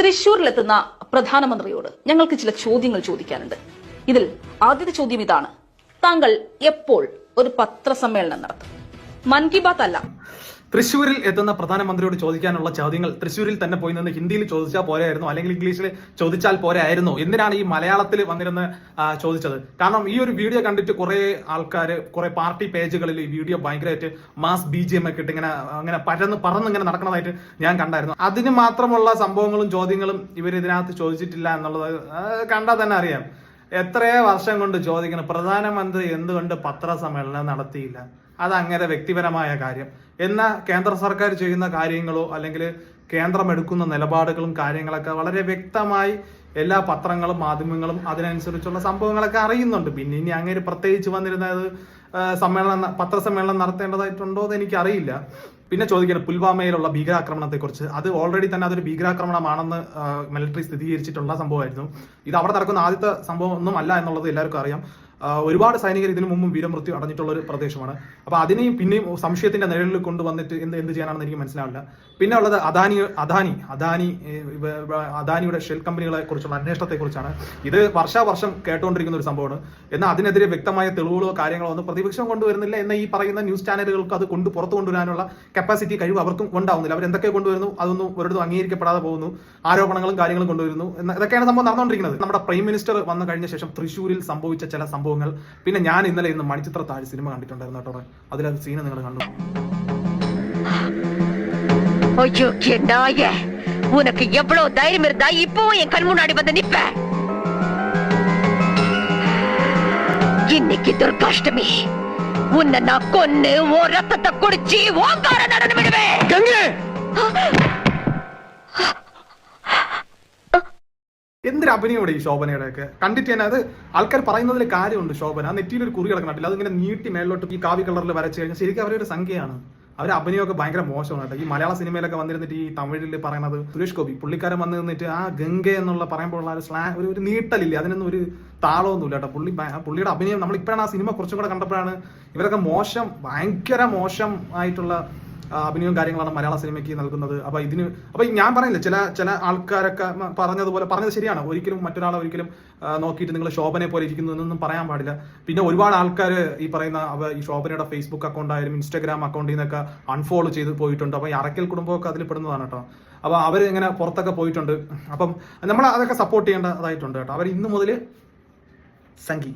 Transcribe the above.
തൃശൂരിലെത്തുന്ന പ്രധാനമന്ത്രിയോട് ഞങ്ങൾക്ക് ചില ചോദ്യങ്ങൾ ചോദിക്കാനുണ്ട്. ഇതിൽ ആദ്യത്തെ ചോദ്യം ഇതാണ്. താങ്കൾ എപ്പോൾ ഒരു പത്രസമ്മേളനം നടത്തും? മൻ കി ബാത്ത് അല്ല. തൃശ്ശൂരിൽ എത്തുന്ന പ്രധാനമന്ത്രിയോട് ചോദിക്കാനുള്ള ചോദ്യങ്ങൾ. തൃശ്ശൂരിൽ തന്നെ പോയി നിന്ന് ഹിന്ദിയിൽ ചോദിച്ചാൽ പോരായിരുന്നു അല്ലെങ്കിൽ ഇംഗ്ലീഷിൽ ചോദിച്ചാൽ പോരായിരുന്നു. എന്തിനാണ് ഈ മലയാളത്തിൽ വന്നിരുന്ന് ചോദിച്ചത്? കാരണം ഈ ഒരു വീഡിയോ കണ്ടിട്ട് കുറെ ആൾക്കാർ കുറെ പാർട്ടി പേജുകളിൽ ഈ വീഡിയോ ഭയങ്കരമായിട്ട് മാസ് ബി ജി എം ഒക്കെ ഇട്ട് ഇങ്ങനെ അങ്ങനെ പരന്ന് പറന്ന് ഇങ്ങനെ നടക്കുന്നതായിട്ട് ഞാൻ കണ്ടായിരുന്നു. അതിന് മാത്രമുള്ള സംഭവങ്ങളും ചോദ്യങ്ങളും ഇവർ ഇതിനകത്ത് ചോദിച്ചിട്ടില്ല എന്നുള്ളത് കണ്ടാൽ തന്നെ അറിയാം. എത്രയോ വർഷം കൊണ്ട് ചോദിക്കണം പ്രധാനമന്ത്രി എന്തുകൊണ്ട് പത്രസമ്മേളനം നടത്തിയില്ല? അത് അങ്ങനെ വ്യക്തിപരമായ കാര്യം. എന്നാൽ കേന്ദ്ര സർക്കാർ ചെയ്യുന്ന കാര്യങ്ങളോ അല്ലെങ്കിൽ കേന്ദ്രം എടുക്കുന്ന നിലപാടുകളും കാര്യങ്ങളൊക്കെ വളരെ വ്യക്തമായി എല്ലാ പത്രങ്ങളും മാധ്യമങ്ങളും അതിനനുസരിച്ചുള്ള സംഭവങ്ങളൊക്കെ അറിയുന്നുണ്ട്. പിന്നെ ഇനി അങ്ങനെ പ്രത്യേകിച്ച് വന്നിരുന്നത് സമ്മേളനം പത്രസമ്മേളനം നടത്തേണ്ടതായിട്ടുണ്ടോ എന്ന് എനിക്കറിയില്ല. പിന്നെ ചോദിക്കണം പുൽവാമയിലുള്ള ഭീകരാക്രമണത്തെക്കുറിച്ച്. അത് ഓൾറെഡി തന്നെ അതൊരു ഭീകരാക്രമണമാണെന്ന് മിലിറ്ററി സ്ഥിരീകരിച്ചിട്ടുള്ള സംഭവമായിരുന്നു. ഇത് അവിടെ നടക്കുന്ന ആദ്യത്തെ സംഭവം ഒന്നും അല്ല എന്നുള്ളത് എല്ലാവർക്കും അറിയാം. ഒരുപാട് സൈനികർ ഇതിനു മുമ്പും വീരമൃത്യു അടഞ്ഞിട്ടുള്ള ഒരു പ്രദേശമാണ്. അപ്പോൾ അതിനെയും പിന്നെയും സംശയത്തിന്റെ നിഴലിൽ കൊണ്ടുവന്നിട്ട് എന്ത് എന്ത് ചെയ്യാനാണെന്ന് എനിക്ക് മനസ്സിലാവില്ല. പിന്നെ ഉള്ളത് അദാനി അദാനി അദാനി അദാനിയുടെ ഷെൽ കമ്പനികളെ കുറിച്ചുള്ള അന്വേഷണത്തെ കുറിച്ചാണ്. ഇത് വർഷാവർഷം കേട്ടുകൊണ്ടിരിക്കുന്ന ഒരു സംഭവമാണ്. എന്നാൽ അതിനെതിരെ വ്യക്തമായ തെളിവുകളോ കാര്യങ്ങളോ ഒന്നും പ്രതിപക്ഷം കൊണ്ടുവരുന്നില്ല എന്ന ഈ പറയുന്ന ന്യൂസ് ചാനലുകൾക്ക് അത് കൊണ്ട് പുറത്തു കൊണ്ടുവരാനുള്ള കപ്പാസിറ്റി കഴിവ് അവർക്കും ഉണ്ടാവുന്നില്ല. അവർ എന്തൊക്കെ കൊണ്ടുവരുന്നു അതൊന്നും ഒരിടത്തും അംഗീകരിക്കപ്പെടാതെ പോകുന്നു. ആരോപണങ്ങളും കാര്യങ്ങളും കൊണ്ടുവരുന്നു. ഇതൊക്കെയാണ് സംഭവം നടന്നുകൊണ്ടിരിക്കുന്നത്. നമ്മുടെ പ്രൈം മിനിസ്റ്റർ വന്നു കഴിഞ്ഞ ശേഷം തൃശ്ശൂരിൽ സംഭവിച്ച ചില സംഭവങ്ങൾ പിന്നെ ഞാൻ ഇന്നലെ ഇന്ന് മണിച്ചിത്ര താഴ് സിനിമ കണ്ടിട്ടുണ്ടായിരുന്നു കേട്ടോ അതിലത് സീന് നിങ്ങൾ കണ്ടു ஐயோ என் நாய உனக்கு எவ்வளவு தைரியம் இருந்தா இப்பவும் என் கண் முன்னாடி வந்து நிப்ப இன்னைக்கு துர்காஷ்டமி உன்னை நான் கொன்னு ஓ ரத்தத்தை குடிச்சு ஓங்கார நடனம் விடுவேன் എന്തൊരു അഭിനയോടെ ഈ ശോഭനയുടെ ഒക്കെ കണ്ടിട്ട് തന്നെ അത് ആൾക്കാർ പറയുന്നതിൽ കാര്യമുണ്ട് ശോഭന. ആ നെറ്റിയിൽ ഒരു കുറി കിടക്കണട്ടില്ല അതിങ്ങനെ നീട്ടി മേളിലോട്ട് ഈ കാവി കളറിൽ വരച്ച് കഴിഞ്ഞാൽ ശരിക്കും അവരൊരു സംഖ്യയാണ്. അവരെ അഭിനയമൊക്കെ ഭയങ്കര മോശമാണ് കേട്ടോ. ഈ മലയാള സിനിമയിലൊക്കെ വന്നിരുന്നിട്ട് ഈ തമിഴിൽ പറയുന്നത് സുരേഷ് ഗോപി. പുള്ളിക്കാരൻ വന്ന് നിന്നിട്ട് ആ ഗംഗ എന്നുള്ള പറയുമ്പോഴുള്ള ഒരു സ്ലാ ഒരു ഒരു നീട്ടലില്ല? അതിനൊന്നും ഒരു താളമൊന്നുമില്ല കേട്ടോ. പുള്ളി പുള്ളിയുടെ അഭിനയം നമ്മൾ ഇപ്പോഴാണ് ആ സിനിമ കുറച്ചും കൂടെ കണ്ടപ്പോഴാണ് ഇവരൊക്കെ മോശം ഭയങ്കര മോശം ആയിട്ടുള്ള അഭിനയവും കാര്യങ്ങളാണ് മലയാള സിനിമയ്ക്ക് നൽകുന്നത്. അപ്പൊ ഇതിന് അപ്പൊ ഞാൻ പറയുന്നില്ല ചില ചില ആൾക്കാരൊക്കെ പറഞ്ഞതുപോലെ പറഞ്ഞത് ശരിയാണ്. ഒരിക്കലും മറ്റൊരാളെ ഒരിക്കലും നോക്കിയിട്ട് നിങ്ങൾ ശോഭനെ പോലെ ഇരിക്കുന്നു എന്നൊന്നും പറയാൻ പാടില്ല. പിന്നെ ഒരുപാട് ആൾക്കാർ ഈ പറയുന്ന ഈ ശോഭനയുടെ ഫേസ്ബുക്ക് അക്കൗണ്ട് ആയാലും ഇൻസ്റ്റാഗ്രാം അക്കൗണ്ടിൽ നിന്നൊക്കെ അൺഫോളോ ചെയ്ത് പോയിട്ടുണ്ട്. അപ്പൊ ഈ അറക്കൽ കുടുംബമൊക്കെ അതിൽ പെടുന്നതാണ് കേട്ടോ. അപ്പൊ അവർ ഇങ്ങനെ പുറത്തൊക്കെ പോയിട്ടുണ്ട്. അപ്പം നമ്മൾ അതൊക്കെ സപ്പോർട്ട് ചെയ്യേണ്ടതായിട്ടുണ്ട് കേട്ടോ. അവർ ഇന്ന് മുതൽ സംഗി